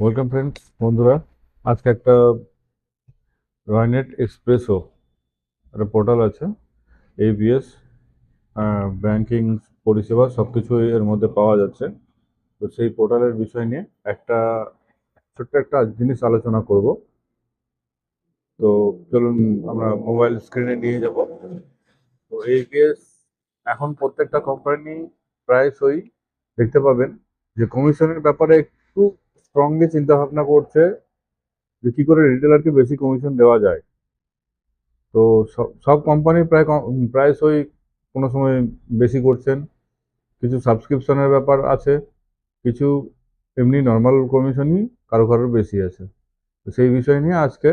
Welcome friends বন্ধুরা, আজকে একটা রয়নেট এক্সপ্রেসও একটা পোর্টাল আছে এবিএস ব্যাংকিং পরিষেবা সব কিছু এর মধ্যে পাওয়া যাচ্ছে। তো সেই পোর্টালের বিষয় নিয়ে একটা ছোট্ট একটা জিনিস আলোচনা করব। তো চলুন আমরা মোবাইল স্ক্রিনে নিয়ে যাব। তো এবিএস এখন প্রত্যেকটা কোম্পানি প্রায়শই দেখতে পাবেন যে কমিশনের ব্যাপারে একটু স্ট্রংলি চিন্তা ভাবনা করছে যে কি করে রিটেলারকে বেশি কমিশন দেওয়া যায়। তো সব কোম্পানি প্রায় প্রায়শই কোনো সময় বেশি করছেন। কিছু সাবস্ক্রিপশনের ব্যাপার আছে, কিছু এমনি নর্মাল কমিশনই কারও কারোর বেশি আছে। তো সেই বিষয় নিয়ে আজকে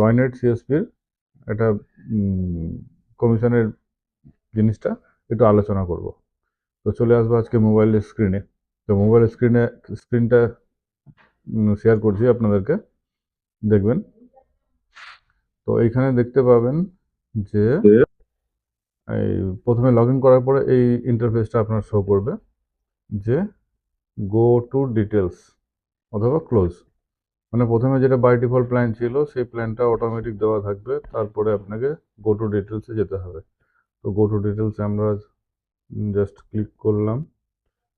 রয়নেট সিএসপির একটা কমিশনের জিনিসটা একটু আলোচনা করব। তো চলে আসব আজকে মোবাইলের স্ক্রিনে তো মোবাইল স্ক্রিনে স্ক্রিনটা শেয়ার করছি আপনাদেরকে। দেখবেন। তো এইখানে দেখতে পাবেন যে এই প্রথমে লগ ইন করার পরে এই ইন্টারফেসটা আপনার শো করবে যে গো টু ডিটেলস অথবা ক্লোজ মানে প্রথমে যেটা বাই ডিফল্ট প্ল্যান ছিল সেই প্ল্যানটা অটোমেটিক দেওয়া থাকবে। তারপরে আপনাকে গো টু ডিটেলসে যেতে হবে। তো গো টু ডিটেলসে আমরা জাস্ট ক্লিক করলাম।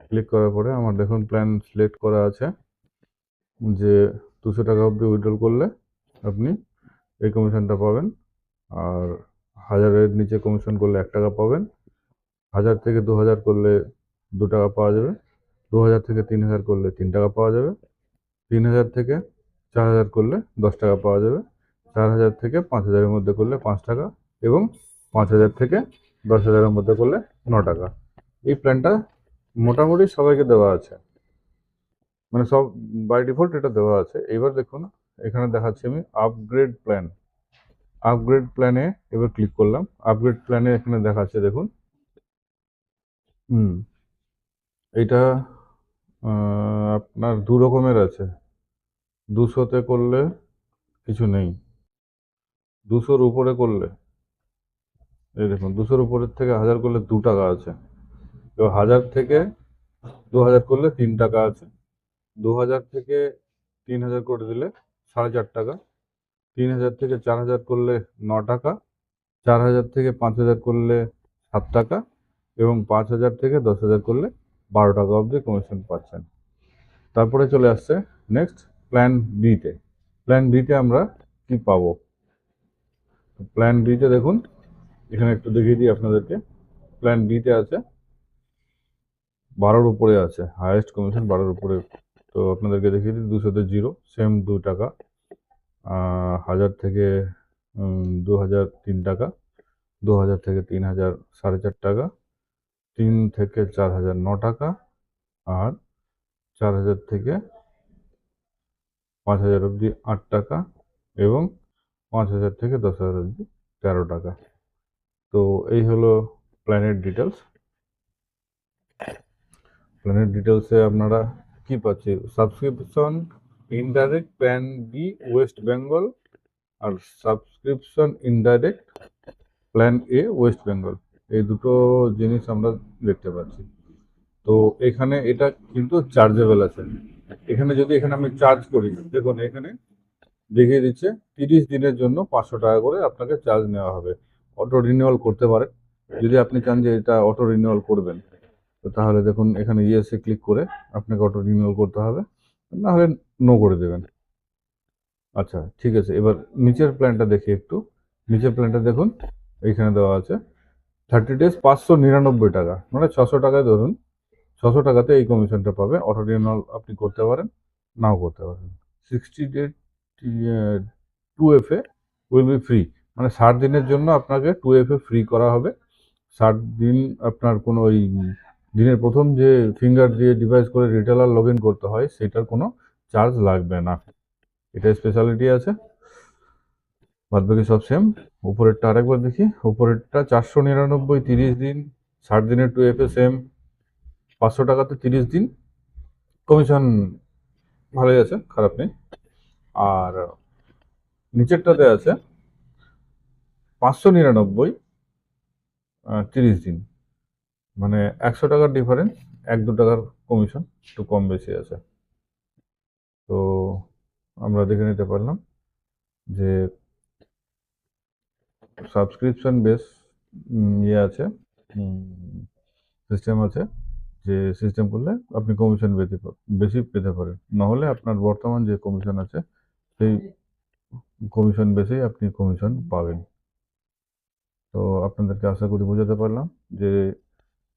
ক্লিক করার পরে আমার দেখুন প্ল্যান সিলেক্ট করা আছে যে দুশো টাকা অবধি উইড্রল করলে আপনি এই কমিশনটা পাবেন। আর হাজারের নিচে কমিশন করলে এক টাকা পাবেন। হাজার থেকে দু হাজার করলে দু টাকা পাওয়া যাবে। দু হাজার থেকে তিন হাজার করলে তিন টাকা পাওয়া যাবে। তিন হাজার থেকে চার হাজার করলে দশ টাকা পাওয়া যাবে। চার হাজার থেকে পাঁচ হাজারের মধ্যে করলে পাঁচ টাকা এবং পাঁচ হাজার থেকে দশ হাজারের মধ্যে করলে ন টাকা। এই প্ল্যানটা মোটামুটি সবাইকে দেওয়া আছে। মানে সব বাই ডিফল্ট এটা দেওয়া আছে। এবার দেখুন, এখানে দেখাচ্ছি আমি আপগ্রেড প্ল্যান আপগ্রেড প্ল্যানে এবার ক্লিক করলাম। আপগ্রেড প্ল্যানে এখানে দেখাচ্ছে, দেখুন। হুম, এটা আপনার দু রকমের আছে। দুশোতে করলে কিছু নেই। দুশোর উপরে করলে, এই দেখুন, দুশোর উপরের থেকে হাজার করলে দু টাকা আছে। এবার হাজার থেকে দু হাজার করলে তিন টাকা আছে। দু হাজার থেকে তিন হাজার করে দিলে সাড়ে চার টাকা। তিন হাজার থেকে চার হাজার করলে ন টাকা। চার হাজার থেকে পাঁচ হাজার করলে সাত টাকা এবং পাঁচ হাজার থেকে দশ হাজার করলে বারো টাকা অবধি কমিশন পাচ্ছেন। তারপরে চলে আসছে নেক্সট প্ল্যান বিতে প্ল্যান বিতে আমরা কি পাব? প্ল্যান বিতে দেখুন, এখানে একটু দেখিয়ে দিই আপনাদেরকে। প্ল্যান বিতে আছে বারোর উপরে আছে হায়েস্ট কমিশন বারোর উপরে। তো আপনাদেরকে দেখিয়ে দিই দুশোতে জিরো সেম দু টাকা। হাজার থেকে দু হাজার তিন টাকা, দু হাজার থেকে তিন হাজার সাড়ে চার টাকা, তিন থেকে চার হাজার ন টাকা, আর চার হাজার থেকে পাঁচ হাজার অবধি আট টাকা এবং পাঁচ হাজার থেকে দশ হাজার অবধি তেরো টাকা। তো এই হলো প্ল্যানের ডিটেলস প্ল্যানের ডিটেলসে আপনারা কি পাচ্ছি subscription indirect plan B West Bengal R subscription indirect plan A West Bengal এই দুটো জিনিস আমরা দেখতে পাচ্ছি। তো এখানে এটা কিন্তু চার্জেবল আছে। এখানে যদি এখানে আমি চার্জ করি, দেখুন এখানে দেখিয়ে দিচ্ছে, তিরিশ দিনের জন্য পাঁচশো টাকা করে আপনাকে চার্জ নেওয়া হবে। অটো রিনিউয়াল করতে পারেন। যদি আপনি চান যে এটা অটো রিনিউয়াল করবেন। তো তাহলে দেখুন, এখানে ইয়েসে ক্লিক করে আপনাকে অটো রিনিউয়াল করতে হবে। না হলে নো করে দেবেন। আচ্ছা ঠিক আছে, এবার নিচের প্ল্যানটা দেখি একটু। নিচের প্ল্যানটা দেখুন এইখানে দেওয়া আছে। থার্টি ডেজ পাঁচশো নিরানব্বই টাকা। মানে ছশো টাকায় ধরুন, ছশো টাকাতে এই কমিশনটা পাবে। অটো রিনিউয়াল আপনি করতে পারেন, নাও করতে পারেন। Sixty day to F A will be free মানে ষাট দিনের জন্য আপনাকে টু এফ এ ফ্রি করা হবে। ষাট দিন আপনার কোনো ওই দিনের প্রথম যে ফিঙ্গার দিয়ে ডিভাইস করে রিটেলার লগ করতে হয়, সেটার কোনো চার্জ লাগবে না। এটা স্পেশালিটি আছে। বাদ বাকি সব সেম উপরেরটা আরেকবার দেখি। উপরেরটা চারশো নিরানব্বই তিরিশ দিন, ষাট দিনের টু এফ এ সেম পাঁচশো টাকাতে তিরিশ দিন। কমিশন ভালোই আছে, খারাপ নেই। আর নিচেরটাতে আছে পাঁচশো নিরানব্বই তিরিশ দিন। মানে একশো টাকার ডিফারেন্স এক দু টাকার কমিশন একটু কম বেশি আছে। তো আমরা দেখে নিতে পারলাম যে সাবস্ক্রিপশন বেস ইয়ে আছে সিস্টেম আছে যে সিস্টেম করলে আপনি কমিশন বেশি বেশি পেতে পারেন। নাহলে আপনার বর্তমান যে কমিশন আছে, সেই কমিশন বেসেই আপনি কমিশন পাবেন। তো আপনাদেরকে আশা করি বোঝাতে পারলাম যে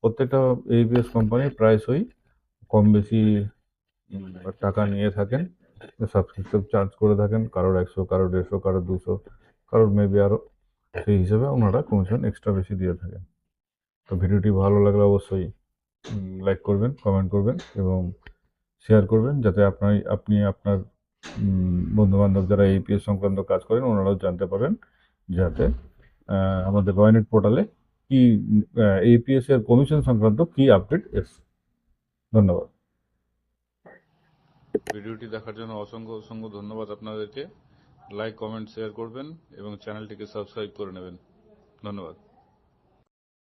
প্রত্যেকটা এইবিএস কোম্পানির প্রায়শই কম বেশি টাকা নিয়ে থাকেন সাবস্ক্রিপশন চার্জ করে থাকেন, কারোর একশো, কারোর দেড়শো, কারোর দুশো, কারোর মেবি আরও সেই হিসেবে ওনারা কমিশন এক্সট্রা বেশি দিয়ে থাকেন। তো ভিডিওটি ভালো লাগলে অবশ্যই লাইক করবেন কমেন্ট করবেন এবং শেয়ার করবেন যাতে আপনার আপনি আপনার বন্ধু বান্ধব যারা এইপিএস সংক্রান্ত কাজ করেন ওনারাও জানতে পারেন, যাতে আমাদের রয়নেট পোর্টালে কি এপিএস এর কমিশন সংক্রান্ত কি আপডেট এসছে? ধন্যবাদ। ভিডিওটি দেখার জন্য অসংখ্য অসংখ্য ধন্যবাদ আপনাদেরকে। লাইক কমেন্ট শেয়ার করবেন এবং চ্যানেলটিকে সাবস্ক্রাইব করে নেবেন। ধন্যবাদ।